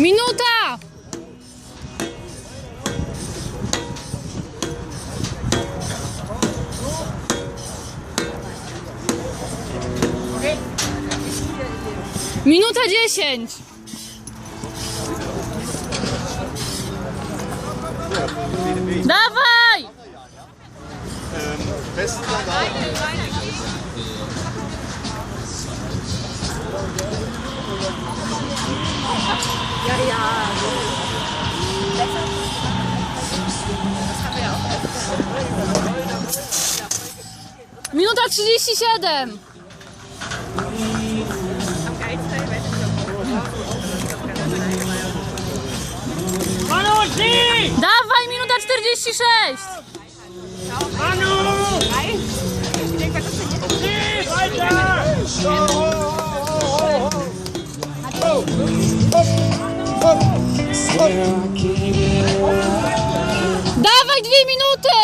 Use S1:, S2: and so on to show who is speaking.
S1: Minuta! Minuta dziesięć. Dawaj!
S2: Besten Dank auch.
S1: Minuta 37. Dawaj, minuta 46.
S3: Manu! Sie, weiter!
S1: Dawaj, dwie minuty.